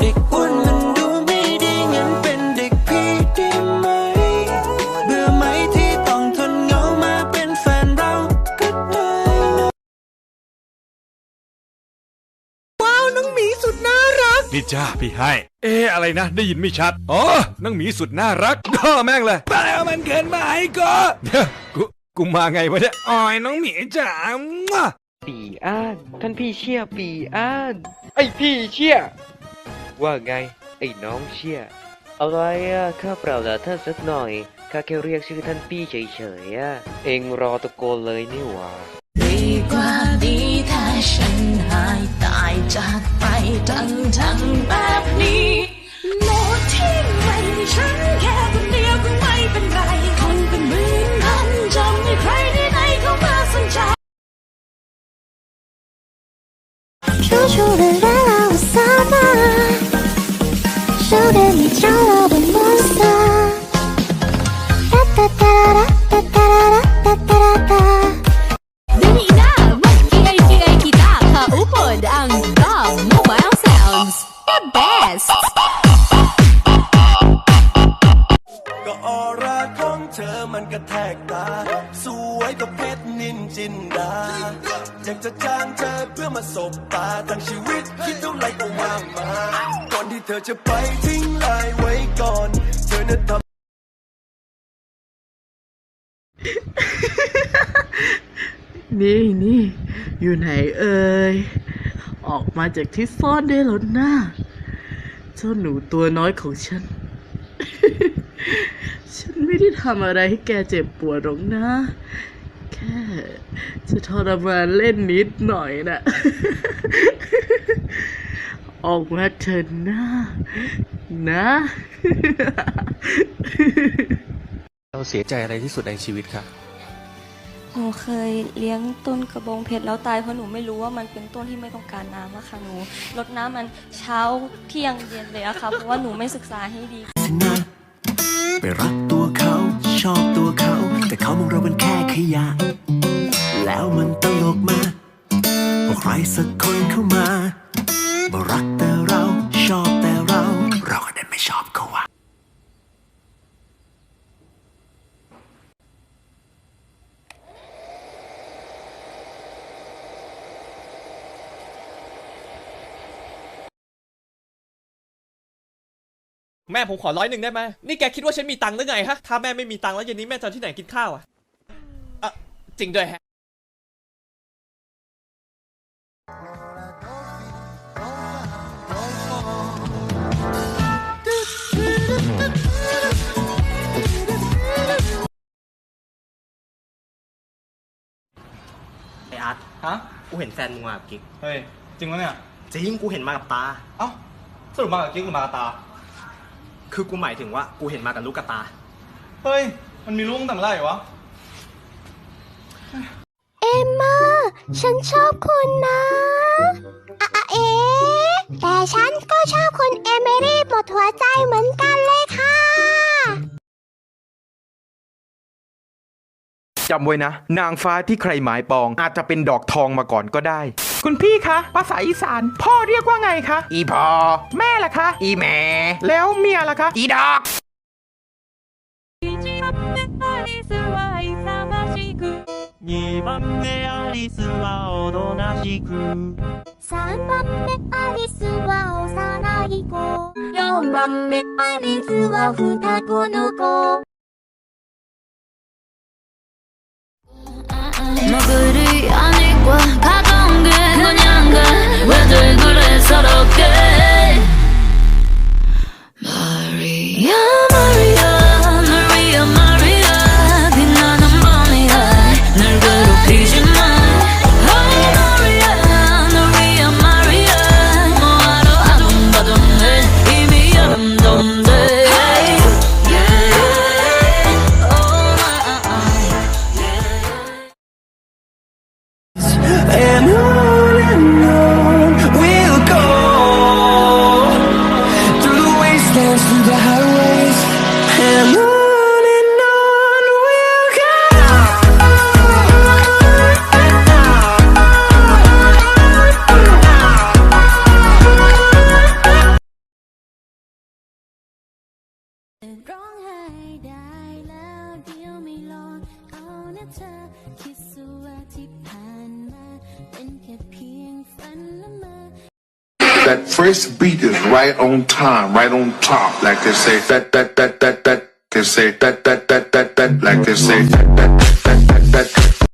เด็กอ้วนมันดูไม่ดีงั้นเป็นเด็กพี่ได้ไหม เบื่อไหมที่ต้องทนเหงามาเป็นแฟนเราก็ได้นะนี่จ้าพี่ให้ เอ๊ะอะไรนะ ได้ยินไม่ชัด อ๋อนังหมีสุดน่ารักก็แม่งเลยไปเอามันเกินมาไอ้ก็เดี๋ยวกูกูมาไงวะเนี่ยอ๋อยน้องหมีจ๋ามั่วปีอ้าน ท่านพี่เชี่ยปีอ้าน ไอพี่เชี่ย ว่าไง ไอ้น้องเชี่ยอะไรอะข้าเปล่าละท่านสักหน่อย ข้าแค่เรียกชื่อท่านพี่เฉยๆอะเองรอตะโกนเลยนี่หว่าดีกว่าดีถ้าฉันหายตายจากไปทั้ง ก็ออร่าของเธอมันกระแทกตา สวยก็เพชรนินจินดา อยากจะจ้างเธอเพื่อมาสบตาทั้งชีวิตคิดเท่าไรก็ว่างมาก่อนที่เธอจะไปทิ้งลายไว้ก่อน เธอนั้นทำนี่นี่อยู่ไหนเอ่ยออกมาจากที่ซ่อนได้แล้วนะเจ้าหนูตัวน้อยของฉัน ฉันไม่ได้ทำอะไรให้แกเจ็บปวดหรอกนะแค่ จะทรมานเล่นนิดหน่อยนะ ออกมาเถอะนะนะ เราเสียใจอะไรที่สุดในชีวิตครับ หนูเคยเลี้ยงต้นกระบองเพชรแล้วตายเพราะหนูไม่รู้ว่ามันเป็นต้นที่ไม่ต้องการน้ำอะค่ะหนูรดน้ำมันเช้าเที่ยงเย็นเลยอะค่ะเพราะว่าหนูไม่ศึกษาให้ดีสินะไปรักตัวเขาชอบตัวเขา แต่เขามองเราเป็นแค่ขยะ แล้วมันตลกมากพอใครสักคนเข้ามามารักแต่เราชอบแต่เรา เราก็ได้ไม่ชอบเขาวะแม่ผมขอร้อยหนึ่งได้ไหมนี่แกคิดว่าฉันมีตังค์หรือไงฮะ ถ้าแม่ไม่มีตังค์แล้วเย็นนี้แม่จะเอาที่ไหนกินข้าวอะอะจริงด้วยฮะ ออาร์ตฮะ กูเห็นแฟนมึงมากับกิ๊กเฮ้ย จริงวะเนี่ย จริงกูเห็นมากับตา เอ้าสรุปมากับกิ๊กหรือมากับตา คือกูหมายถึงว่ากูเห็นมากับลูกกับตา เฮ้ย มันมีลูกตั้งแต่เมื่อไหร่วะ เอมมาฉันชอบคุณนะอะอะเอ๊ะแต่ฉันก็ชอบคุณเอมิลี่หมดหัวใจเหมือนกันเลย จำไว้นะ นางฟ้าที่ใครหมายปอง อาจจะเป็นดอกทองมาก่อนก็ได้ คุณพี่คะ ภาษาอีสาน พ่อเรียกว่าไงคะ อีพอ แม่ล่ะคะ อีแม่ แล้วเมียล่ะคะ อีดอก 2番目アリスはおとなしく3番目アリスは幼い子4番目アリスは双子の子 너그리 아닐까 가던 게 그냥 가왜 들고 That first beat is right on time, right on top. Like they say, that, that, that, that, that. They say, that, that, that, that, that. Like they say, that, that, that, that, that.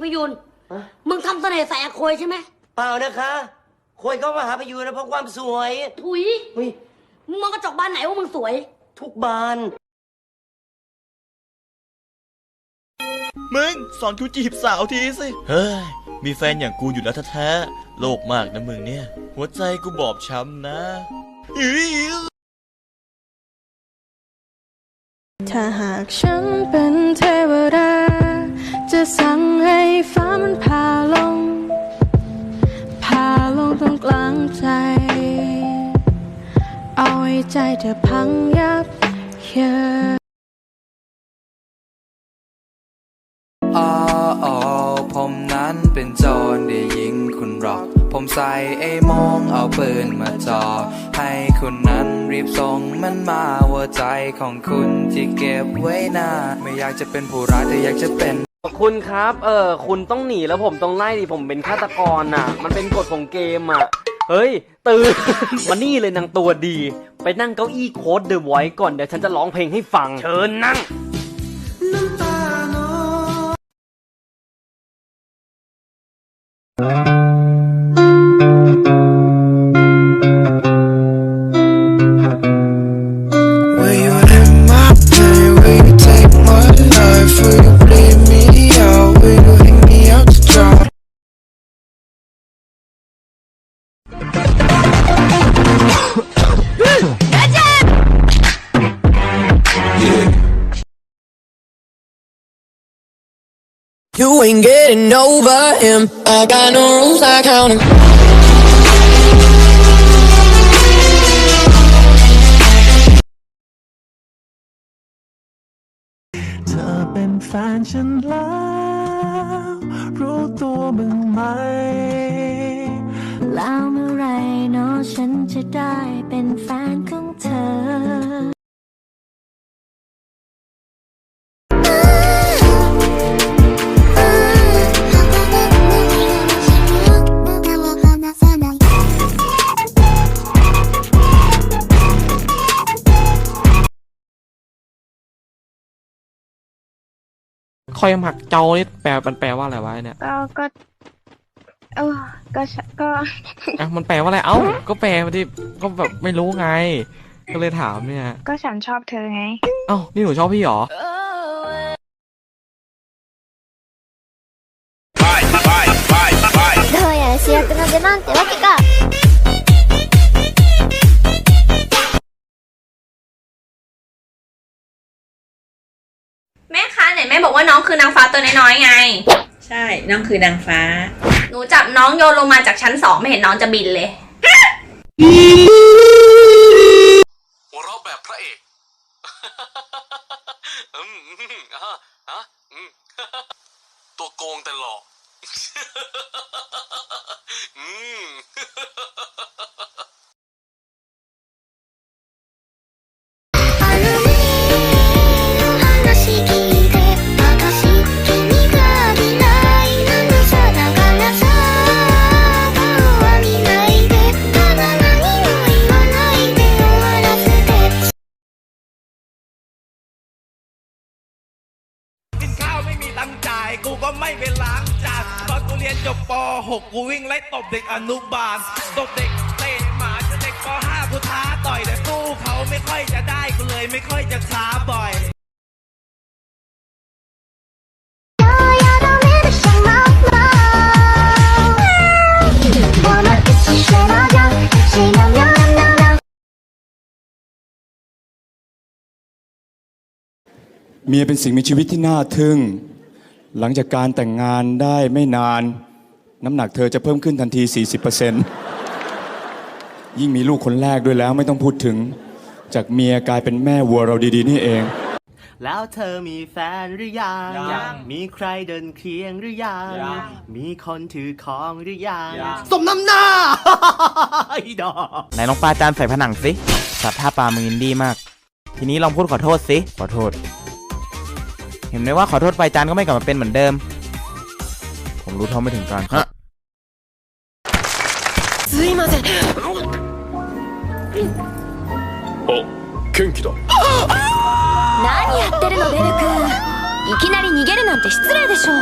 อีพยุนมึงทำเสน่ห์ใส่อาโคยใช่ไหมเปล่านะคะคนก็มาหาไปอยู่นะเพราะความสวยถุยมึงมองกระจกบานไหนว่ามึงสวย ทุกบาน มึง สอนกูจีบสาวทีสิ เฮ้ย มีแฟนอย่างกูอยู่แล้วแท้ๆโลกมากนะมึงเนี่ย หัวใจกูบอบช้ำนะอื้อถ้าหากฉันเป็นเทวดา จะสั่งให้ฟ้ามันพาลง พาลงตรงกลางใจ เอาให้ใจเธอพังยับเยินอ๋ออ๋อผมนั้นเป็นโจรได้ยิงคุณหรอก ผมใส่ไอ้โมงเอาปืนมาจ่อให้คุณนั้นรีบส่งมันมาหัวใจของคุณที่เก็บไว้นาไม่อยากจะเป็นผู้ร้ายแต่อยากจะเป็น คุณครับ เออ คุณต้องหนีแล้วผมต้องไล่ดิ ผมเป็นฆาตกรน่ะ มันเป็นกฎของเกมอะ เฮ้ย ตื่น มานี่เลยนางตัวดี ไปนั่งเก้าอี้โค้ดเดอะไว้ก่อน เดี๋ยวฉันจะร้องเพลงให้ฟัง เชิญนั่ง 'You ain't getting over him. I got no rules, I count 'em. เธอเป็นแฟนฉันแล้ว รู้ตัวมึงไหม แล้วเมื่อไหรเนาะฉันจะได้เป็นแฟนของเธอ คอยหมักเจ้านี่แปลมันแปลว่าอะไรวะเนี่ย ก็ก็เออก็ชก็ อ่ะมันแปลว่าอะไร เอ้า ก็แปลมาดิก็แบบไม่รู้ไง ก็เลยถามเนี่ย ก็ฉันชอบเธอไง เอ้า นี่หนูชอบพี่เหรอ どうやら主役の出番ってわけか ไหนแม่บอกว่าน้องคือนางฟ้าตัวน้อยๆไง ใช่น้องคือนางฟ้า หนูจับน้องโยนลงมาจากชั้นสองไม่เห็นน้องจะบินเลย หัวเราะแบบพระเอก อืมอืมอะอะอืม ตัวโกงแต่หลอก .6 กูวิ่งไล่ตบเด็กอนุบาล ตบเด็กเตะหมาจนเด็กป .5 กูท้าต่อยแต่สู้เขาไม่ค่อยจะได้กูเลยไม่ค่อยจะช้าบ่อยเมียเป็นสิ่งมีชีวิตที่น่าทึ่ง หลังจากการแต่งงานได้ไม่นาน น้ำหนักเธอจะเพิ่มขึ้นทันที 40%ยิ่งมีลูกคนแรกด้วยแล้วไม่ต้องพูดถึง จากเมียกลายเป็นแม่วัวเราดีๆ นี่เอง แล้วเธอมีแฟนหรือยัง ยังมีใครเดินเคียงหรือยัง ยัง มีคนถือของหรือยัง ยัง สมน้ำหน้า ไอ้ดอก ไหนลองปาจานใส่ผนังสิสับท่าปลามึงอินดี้มาก ทีนี้ลองพูดขอโทษสิ ขอโทษ เห็นไหมว่าขอโทษไปจานก็ไม่กลับมาเป็นเหมือนเดิม ผมรู้เท่าไม่ถึงการครับ すいません元気だ何やってるのベル君いきなり逃げるなんて失礼でしょ